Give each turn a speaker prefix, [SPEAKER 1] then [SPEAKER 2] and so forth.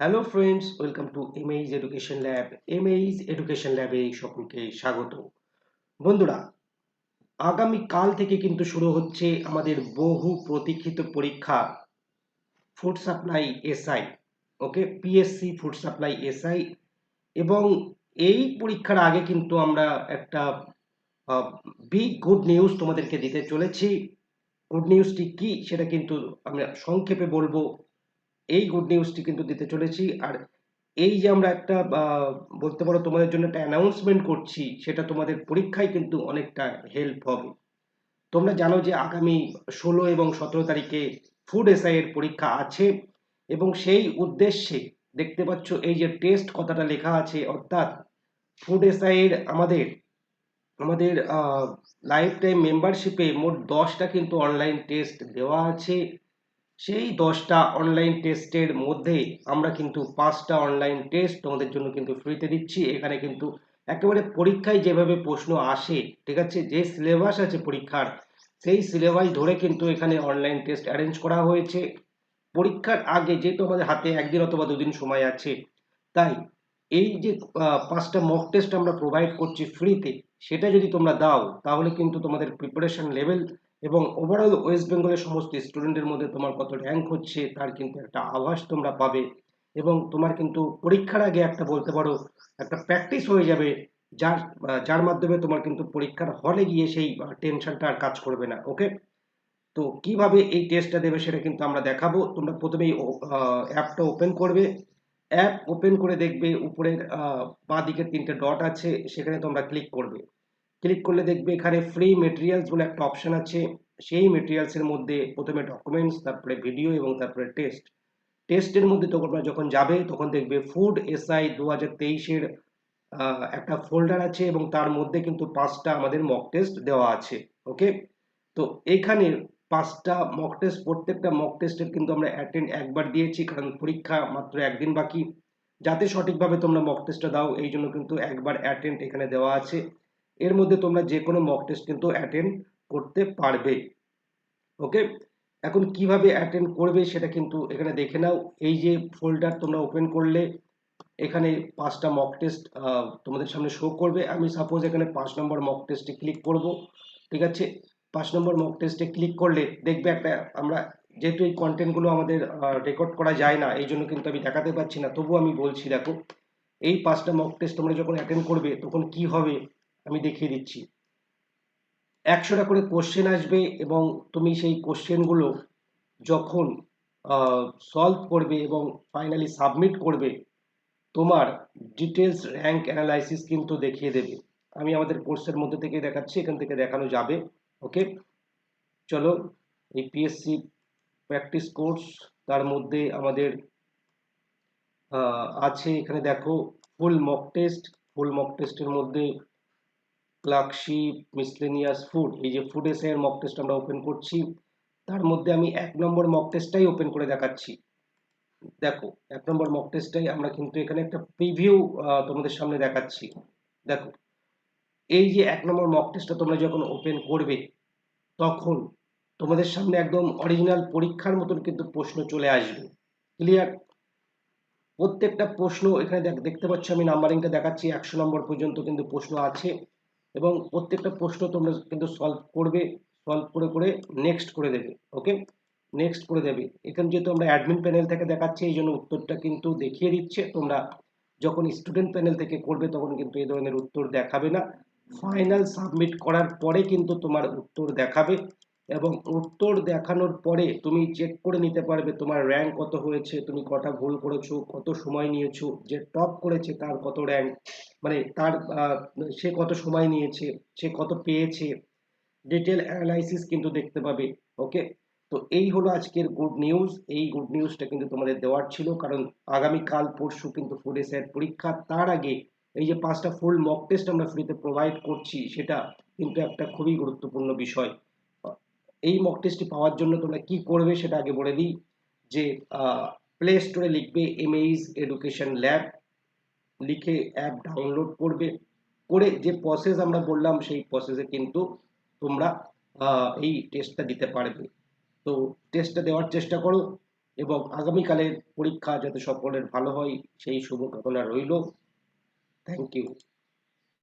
[SPEAKER 1] Hello friends welcome to এমএইজ education lab এমএইজ education ল্যাবে সকলকে স্বাগত। বন্ধুরা, আগামী কাল থেকে কিন্তু শুরু হচ্ছে আমাদের বহু প্রতীক্ষিত পরীক্ষা food supply SI okay PSC food supply SI এবং এই পরীক্ষার আগে কিন্তু আমরা একটা বিগ গুড নিউজ তোমাদেরকে দিতে চলেছি। গুড নিউজটি কি সেটা কিন্তু আমরা সংক্ষেপে বলব। এই গুড নিউজটি কিন্তু দিতে চলেছি। আর এই যে আমরা একটা বলতে পারো তোমাদের জন্য একটা অ্যানাউন্সমেন্ট করছি, সেটা তোমাদের পরীক্ষায় কিন্তু অনেকটা হেল্প হবে। তোমরা জানো যে আগামী ষোলো এবং সতেরো তারিখে ফুড এসআই এর পরীক্ষা আছে এবং সেই উদ্দেশ্যে দেখতে পাচ্ছ এই যে টেস্ট কথাটা লেখা আছে, অর্থাৎ ফুড এসআই এর আমাদের আমাদের লাইফ টাইম মেম্বারশিপে মোট দশটা কিন্তু অনলাইন টেস্ট দেওয়া আছে। সেই দশটা অনলাইন টেস্টের মধ্যে আমরা কিন্তু পাঁচটা অনলাইন টেস্ট তোমাদের জন্য কিন্তু ফ্রিতে দিচ্ছি। এখানে কিন্তু একেবারে পরীক্ষায় যেভাবে প্রশ্ন আসে, ঠিক আছে? যে সিলেবাস আছে পরীক্ষার, সেই সিলেবাস ধরে কিন্তু এখানে অনলাইন টেস্ট অ্যারেঞ্জ করা হয়েছে। পরীক্ষার আগে যেহেতু আমাদের হাতে একদিন অথবা দুদিন সময় আছে, তাই এই যে পাঁচটা মক টেস্ট আমরা প্রোভাইড করছি ফ্রিতে সেটা যদি তোমরা দাও, তাহলে কিন্তু তোমাদের প্রিপারেশন লেভেল এবং ওভারঅল ওয়েস্ট বেঙ্গলের সমস্ত স্টুডেন্টের মধ্যে তোমার কত র্যাঙ্ক হচ্ছে, তার কিন্তু একটা আভাস তোমরা পাবে এবং তোমার কিন্তু পরীক্ষার আগে একটা বলতে পারো, একটা প্র্যাকটিস হয়ে যাবে, যার যার মাধ্যমে তোমার কিন্তু পরীক্ষার হলে গিয়ে সেই টেনশনটা আর কাজ করবে না ওকে তো কীভাবে এই টেস্টটা দেবে সেটা কিন্তু আমরা দেখাবো, তোমরা প্রথমেই অ্যাপটা ওপেন করবে অ্যাপ ওপেন করে দেখবে, উপরের বাঁ দিকে তিনটে ডট আছে, সেখানে তোমরা ক্লিক করবে। ক্লিক করলে দেখবে এখানে ফ্রি মেটেরিয়ালস বলে একটা অপশন আছে। সেই মেটেরিয়ালসের মধ্যে প্রথমে ডকুমেন্টস তারপরে ভিডিও এবং তারপরে টেস্ট টেস্টের মধ্যে তোমরা যখন যাবে, তখন দেখবে ফুড এসআই দু হাজার তেইশের একটা ফোল্ডার আছে এবং তার মধ্যে কিন্তু পাঁচটা আমাদের মক টেস্ট দেওয়া আছে ওকে তো এখানে পাঁচটা মক টেস্ট প্রত্যেকটা মক টেস্টের কিন্তু আমরা অ্যাটেন্ড একবার দিয়েছি, কারণ পরীক্ষা মাত্র একদিন বাকি। যাতে সঠিকভাবে তোমরা মক টেস্টটা দাও, এই জন্য কিন্তু একবার অ্যাটেন্ড এখানে দেওয়া আছে। এর মধ্যে তোমরা যে কোনো মক টেস্ট কিন্তু অ্যাটেন্ড করতে পারবে। ওকে এখন কীভাবে অ্যাটেন্ড করবে সেটা কিন্তু এখানে দেখে নাও। এই যে ফোল্ডার তোমরা ওপেন করলে, এখানে পাঁচটা মক টেস্ট তোমাদের সামনে শো করবে। আমি সাপোজ এখানে পাঁচ নম্বর মক টেস্টে ক্লিক করব। ঠিক আছে? পাঁচ নম্বর মক টেস্টে ক্লিক করলে দেখবে একটা আমরা যেহেতু এই কন্টেন্টগুলো আমাদের রেকর্ড করা যায় না, এই জন্য কিন্তু আমি দেখাতে পারছি না। তবুও আমি বলছি, দেখো, এই পাঁচটা মক টেস্ট তোমরা যখন অ্যাটেন্ড করবে, তখন কি হবে? আমি দেখিয়ে দিচ্ছি। একশোটা করে কোশ্চেন আসবে এবং তুমি সেই কোশ্চেনগুলো যখন সলভ করবে এবং ফাইনালি সাবমিট করবে, তোমার ডিটেলস র্যাঙ্ক অ্যানালাইসিস কিন্তু দেখিয়ে দেবে। আমি আমাদের কোর্সের মধ্যে থেকে দেখাচ্ছি, এখান থেকে দেখানো যাবে ওকে চলো, এই পিএসসি প্র্যাকটিস কোর্স তার মধ্যে আমাদের আছে, এখানে দেখো full mock test full mock টেস্টের মধ্যে ক্লার্কশিপ মিসলেনিয়াস ফুড এই যে ফুড এসে এর মক টেস্ট আমরা ওপেন করছি, তার মধ্যে আমি এক নম্বর মক টেস্টটাই ওপেন করে দেখাচ্ছি। দেখো, এক নম্বর মক টেস্টটাই আমরা কিন্তু এখানে একটা প্রিভিউ তোমাদের সামনে দেখাচ্ছি। দেখো, এই যে এক নম্বর মক টেস্টটা তোমরা যখন ওপেন করবে, তখন তোমাদের সামনে একদম অরিজিনাল পরীক্ষার মতন কিন্তু প্রশ্ন চলে আসবে। ক্লিয়ার প্রত্যেকটা প্রশ্ন এখানে দেখ- দেখতে পাচ্ছ আমি নাম্বারিংটা দেখাচ্ছি, একশো নম্বর পর্যন্ত কিন্তু প্রশ্ন আছে। এবং প্রত্যেকটা প্রশ্ন তোমরা কিন্তু সলভ করবে সলভ করে করে নেক্সট করে দেবে ওকে নেক্সট করে দেবে। এখানে যেহেতু আমরা অ্যাডমিন প্যানেল থেকে দেখাচ্ছি, এই জন্য উত্তরটা কিন্তু দেখিয়ে দিচ্ছে। তোমরা যখন স্টুডেন্ট প্যানেল থেকে করবে, তখন কিন্তু এই ধরনের উত্তর দেখাবে না। ফাইনাল সাবমিট করার পরে কিন্তু তোমার উত্তর দেখাবে এবং উত্তর দেখানোর পরে তুমি চেক করে নিতে পারবে তোমার র্যাঙ্ক কত হয়েছে, তুমি কটা ভুল করেছ, কত সময় নিয়েছো, যে টপ করেছে তার কত র্যাঙ্ক মানে তার সে কত সময় নিয়েছে, সে কত পেয়েছে ডিটেল অ্যানালাইসিস কিন্তু দেখতে পাবে ওকে তো এই হলো আজকের গুড নিউজ এই গুড নিউজটা কিন্তু তোমাদের দেওয়ার ছিল, কারণ আগামী কাল পরশু কিন্তু ফুড এসআইয়ের পরীক্ষা, তার আগে এই যে পাঁচটা ফুল মক টেস্ট আমরা ফ্রিতে প্রোভাইড করছি, সেটা কিন্তু একটা খুবই গুরুত্বপূর্ণ বিষয়। এই মক টেস্টটি পাওয়ার জন্য তোমরা কি করবে সেটা আগে বলে দিই, যে প্লে স্টোরে লিখবে এমএইজ এডুকেশন ল্যাব লিখে অ্যাপ ডাউনলোড করবে। করে যে প্রসেস আমরা বললাম, সেই প্রসেসে কিন্তু তোমরা এই টেস্টটা দিতে পারবে। তো টেস্টটা দেওয়ার চেষ্টা করো এবং আগামীকালের পরীক্ষা যাতে সকলের ভালো হয়, সেই শুভকামনা রইল। Thank you